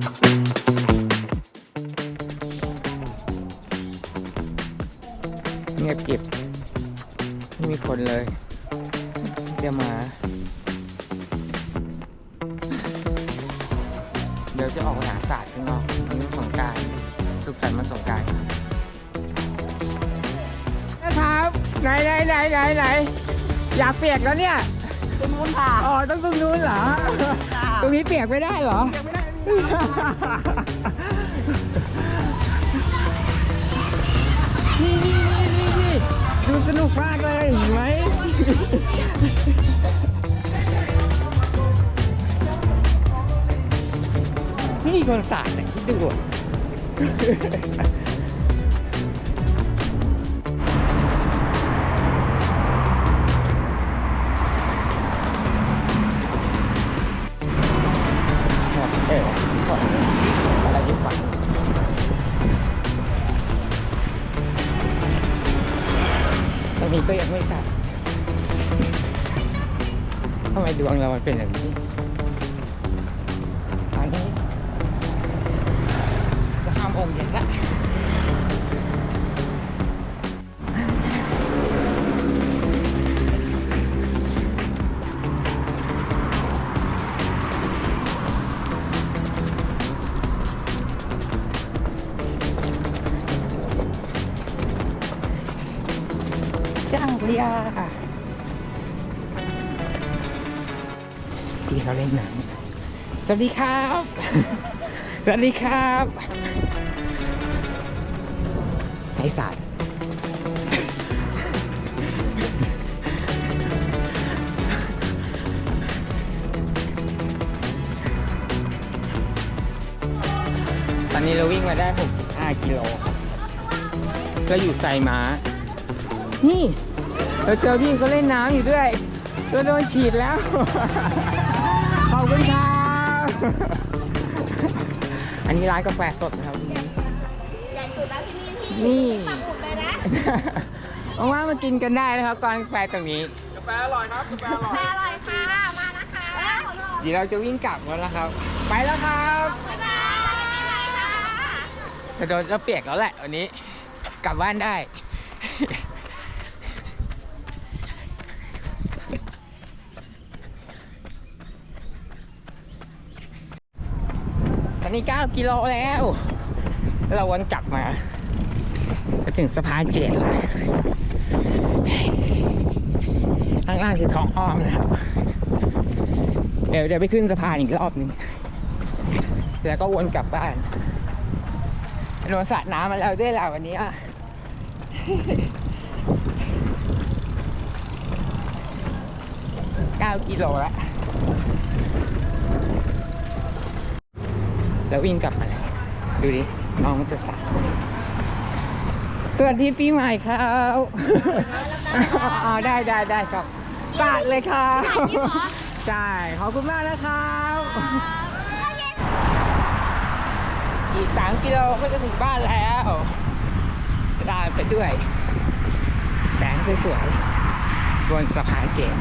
เงียบกริบไม่มีคนเลยเดี๋ยวมา เดี๋ยวจะออกไปหาศาสตร์ข้างนอกวันนี้วันสงกรารสุขสันต์วันสงกรารนะครับไหนไหนไหนไหนไหนอยากเปียกแล้วเนี่ย ตรงนู้นค่ะ อ๋อ ต้องตรงนู้นเหรอ ตรงนี้เปียกไม่ได้เหรอ นี่นี่นี่นี่นี่ดูสนุกมากเลยเห็นไหม นี่คนสาดแต่คิดดู ก็ยังไม่สาดทำไมดวงเรามันเป็นแบบนี้อันนี้จะห้ามองเย็นละ เจ้าพระยาพี่เขาเล่นหนัง สวัสดีครับ สวัสดีครับไอสัตว์ตอนนี้เราวิ่งมาได้ 65 กิโลครับก็อยู่ไซม้า นี่เราเจอพี่เขาเล่นน้ำอยู่ด้วยเราโดนฉีดแล้ว ขอบคุณครับอันนี้ร้านกาแฟสดนะครับ ใหญ่สุดแล้วที่นี่ที่นี่ ปักหมุดเลยนะว่างๆมากินกันได้นะครับก่อนกาแฟตรงนี้ กาแฟอร่อยครับกาแฟอร่อยแม่อร่อยค่ะ มานะคะเดี๋ยวเราจะวิ่งกลับแล้วนะครับ ไปแล้วครับบ๊ายบายค่ะจะโดนจะเปียกแล้วแหละวันนี้ กลับบ้านได้ อนนี้ 9 กิโลแล้ว เราวนกลับมาจะถึงสะพานเจ็ดแล้วข้างล่างคือท้องอ้อมนะครับ เดี๋ยวจะไปขึ้นสะพานอีกรอบหนึงแล้วก็วนกลับบ้านโดนสาดน้ำมาแล้วด้วยแหละวันนี้อะเก้ากิโลแล้ว แล้ววิ่งกลับมาแล้วดูดิน้องมันจะสาดสวัสดีปีใหม่ครับอ๋อได้ได้ได้ครับสาดเลยครับใช่ขอบคุณมากนะครับอีก3กิโลก็จะถึงบ้านแล้วตามไปด้วย แสงสวยๆบนสะพานเจ็ด